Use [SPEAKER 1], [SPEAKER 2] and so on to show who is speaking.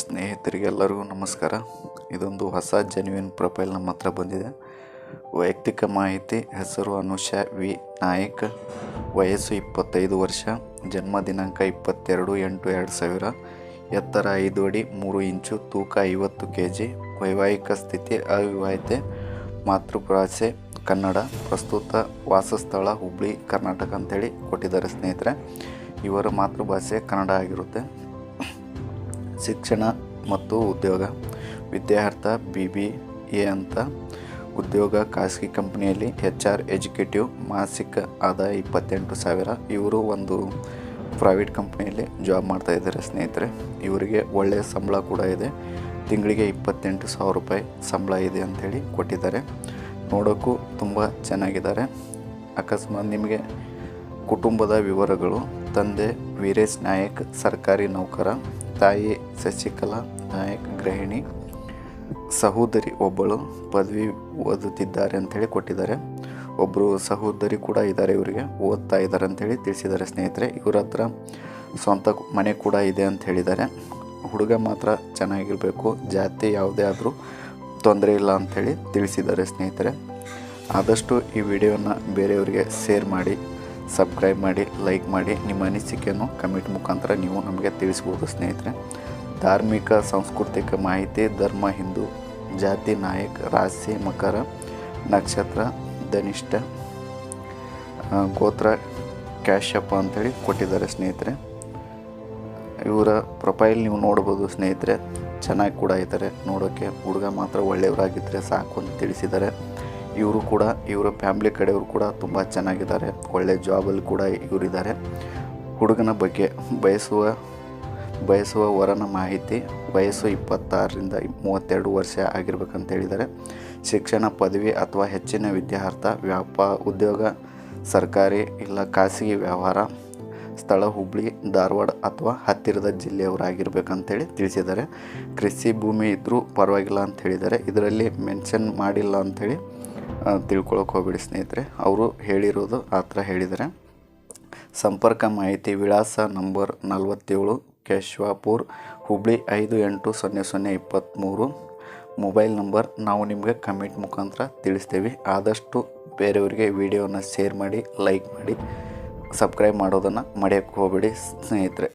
[SPEAKER 1] ಸ್ನೇಹಿತರಿಗೆಲ್ಲರಿಗೂ ನಮಸ್ಕಾರ. ಇದೊಂದು ಹೊಸ ಜೆನ್ಯೂನ್ ಪ್ರೊಫೈಲ್ ನಮ್ಮ ಹತ್ರ ಬಂದಿದೆ. ವೈಯಕ್ತಿಕ ಮಾಹಿತಿ, ಹೆಸರು ಅನುಷಾ ವಿ. ನಾಯಕ್, ವಯಸ್ಸು ಇಪ್ಪತ್ತೈದು ವರ್ಷ, ಜನ್ಮ ದಿನಾಂಕ ಇಪ್ಪತ್ತೆರಡು ಎಂಟು ಎರಡು ಸಾವಿರ, ಎತ್ತರ ಐದು ಅಡಿ ಮೂರು ಇಂಚು, ತೂಕ ಐವತ್ತು ಕೆ ಜಿ ವೈವಾಹಿಕ ಸ್ಥಿತಿ ಅವಿವಾಹಿತೆ ಮಾತೃಭಾಷೆ ಕನ್ನಡ, ಪ್ರಸ್ತುತ ವಾಸಸ್ಥಳ, ಹುಬ್ಳಿ, ಕರ್ನಾಟಕ ಅಂತೇಳಿ ಕೊಟ್ಟಿದ್ದಾರೆ ಸ್ನೇಹಿತರೆ. ಇವರ ಮಾತೃಭಾಷೆ ಕನ್ನಡ ಆಗಿರುತ್ತೆ. ಶಿಕ್ಷಣ ಮತ್ತು ಉದ್ಯೋಗ. ವಿದ್ಯಾರ್ಥ, ಬಿ ಬಿ ಎ ಅಂತ. ಉದ್ಯೋಗ, ಖಾಸಗಿ ಕಂಪ್ನಿಯಲ್ಲಿ ಎಚ್ ಆರ್ ಎಜುಕೇಟಿವ್, ಮಾಸಿಕ ಆದಾಯ ಇಪ್ಪತ್ತೆಂಟು ಸಾವಿರ. ಇವರು ಒಂದು ಪ್ರೈವೇಟ್ ಕಂಪ್ನಿಯಲ್ಲಿ ಜಾಬ್ ಮಾಡ್ತಾ ಇದ್ದಾರೆ ಸ್ನೇಹಿತರೆ. ಇವರಿಗೆ ಒಳ್ಳೆಯ ಸಂಬಳ ಕೂಡ ಇದೆ. ತಿಂಗಳಿಗೆ ಇಪ್ಪತ್ತೆಂಟು ಸಾವಿರ ರೂಪಾಯಿ ಸಂಬಳ ಇದೆ ಅಂಥೇಳಿ ಕೊಟ್ಟಿದ್ದಾರೆ. ನೋಡೋಕ್ಕೂ ತುಂಬ ಚೆನ್ನಾಗಿದ್ದಾರೆ. ಅಕಸ್ಮಾತ್ ನಿಮಗೆ ಕುಟುಂಬದ ವಿವರಗಳು, ತಂದೆ ವೀರೇಶ್ ನಾಯಕ್, ಸರ್ಕಾರಿ ನೌಕರ ತಾಯಿ ಶಶಿಕಲಾ ನಾಯಕ್ ಗೃಹಿಣಿ ಸಹೋದರಿ ಒಬ್ಬಳು ಪದವಿ ಓದುತ್ತಿದ್ದಾರೆ ಅಂಥೇಳಿ ಕೊಟ್ಟಿದ್ದಾರೆ. ಒಬ್ಬರು ಸಹೋದರಿ ಕೂಡ ಇದ್ದಾರೆ ಇವರಿಗೆ, ಓದ್ತಾ ಇದ್ದಾರೆ ಅಂಥೇಳಿ ತಿಳಿಸಿದ್ದಾರೆ ಸ್ನೇಹಿತರೆ. ಇವ್ರ ಹತ್ರ ಸ್ವಂತ ಮನೆ ಕೂಡ ಇದೆ ಅಂತ ಹೇಳಿದ್ದಾರೆ. ಹುಡುಗ ಮಾತ್ರ ಚೆನ್ನಾಗಿರಬೇಕು, ಜಾತಿ ಯಾವುದೇ ಆದರೂ ತೊಂದರೆ ಇಲ್ಲ ಅಂಥೇಳಿ ತಿಳಿಸಿದ್ದಾರೆ ಸ್ನೇಹಿತರೆ. ಆದಷ್ಟು ಈ ವಿಡಿಯೋನ ಬೇರೆಯವರಿಗೆ ಶೇರ್ ಮಾಡಿ. ಸಬ್ಸ್ಕ್ರೈಬ್ ಮಾಡಿ ಲೈಕ್ ಮಾಡಿ, ನಿಮ್ಮ ಅನಿಸಿಕೆಯನ್ನು ಕಮೆಂಟ್ ಮುಖಾಂತರ ನೀವು ನಮಗೆ ತಿಳಿಸ್ಬೋದು, ಸ್ನೇಹಿತರೆ. ಧಾರ್ಮಿಕ, ಸಾಂಸ್ಕೃತಿಕ ಮಾಹಿತಿ, ಧರ್ಮ, ಹಿಂದೂ, ಜಾತಿ, ನಾಯಕ್, ರಾಶಿ, ಮಕರ, ನಕ್ಷತ್ರ, ಧನಿಷ್ಠ ಗೋತ್ರ ಕ್ಯಾಶಪ್ಪ ಅಂತೇಳಿ ಕೊಟ್ಟಿದ್ದಾರೆ, ಸ್ನೇಹಿತರೆ. ಇವರ ಪ್ರೊಫೈಲ್ ನೀವು ನೋಡ್ಬೋದು, ಸ್ನೇಹಿತರೆ. ಚೆನ್ನಾಗಿ ಕೂಡ ಇದ್ದಾರೆ. ನೋಡೋಕ್ಕೆ ಹುಡುಗ ಮಾತ್ರ ಒಳ್ಳೆಯವರಾಗಿದ್ದರೆ ಸಾಕು ಅಂತ ತಿಳಿಸಿದ್ದಾರೆ. ಇವರು ಕೂಡ, ಇವರ ಫ್ಯಾಮ್ಲಿ ಕಡೆಯವರು ಕೂಡ ತುಂಬ ಚೆನ್ನಾಗಿದ್ದಾರೆ. ಒಳ್ಳೆ ಜಾಬಲ್ಲಿ ಕೂಡ ಇವರಿದ್ದಾರೆ. ಹುಡುಗನ ಬಗ್ಗೆ ಬಯಸುವ ಬಯಸುವ ವರನ ಮಾಹಿತಿ ವಯಸ್ಸು ಇಪ್ಪತ್ತಾರರಿಂದ ಮೂವತ್ತೆರಡು ವರ್ಷ ಆಗಿರ್ಬೇಕಂತ ಹೇಳಿದ್ದಾರೆ. ಶಿಕ್ಷಣ, ಪದವಿ ಅಥವಾ ಹೆಚ್ಚಿನ ವಿದ್ಯಾರ್ಥ, ವ್ಯಾಪ, ಉದ್ಯೋಗ, ಸರ್ಕಾರಿ ಇಲ್ಲ ಖಾಸಗಿ ವ್ಯವಹಾರ, ಸ್ಥಳ ಹುಬ್ಳಿ, ಧಾರವಾಡ ಅಥವಾ ಹತ್ತಿರದ ಜಿಲ್ಲೆಯವರಾಗಿರ್ಬೇಕಂತೇಳಿ ತಿಳಿಸಿದ್ದಾರೆ. ಕೃಷಿ ಭೂಮಿ ಇದ್ದರೂ ಪರವಾಗಿಲ್ಲ ಅಂತ ಹೇಳಿದ್ದಾರೆ. ಇದರಲ್ಲಿ ಮೆನ್ಷನ್ ಮಾಡಿಲ್ಲ ಅಂಥೇಳಿ ತಿಳ್ಕೊಳಕ್ಕೆ ಹೋಗ್ಬೇಡಿ ಸ್ನೇಹಿತರೆ. ಅವರು ಹೇಳಿರೋದು ಆ ಥರ ಹೇಳಿದರೆ ಸಂಪರ್ಕ ಮಾಹಿತಿ ವಿಳಾಸ ನಂಬರ್ ನಲವತ್ತೇಳು ಕೇಶವಾಪುರ್, ಹುಬ್ಳಿ ಐದು ಎಂಟು ಸೊನ್ನೆ ಸೊನ್ನೆ ಇಪ್ಪತ್ತ್ಮೂರು ಮೊಬೈಲ್ ನಂಬರ್ ನಾವು ನಿಮಗೆ ಕಮೆಂಟ್ ಮುಖಾಂತರ ತಿಳಿಸ್ತೀವಿ. ಆದಷ್ಟು ಬೇರೆಯವರಿಗೆ ವಿಡಿಯೋನ ಶೇರ್ ಮಾಡಿ, ಲೈಕ್ ಮಾಡಿ, ಸಬ್ಸ್ಕ್ರೈಬ್ ಮಾಡೋದನ್ನು ಮರೆಯೋಕ್ಕೆ ಹೋಗಬೇಡಿ ಸ್ನೇಹಿತರೆ.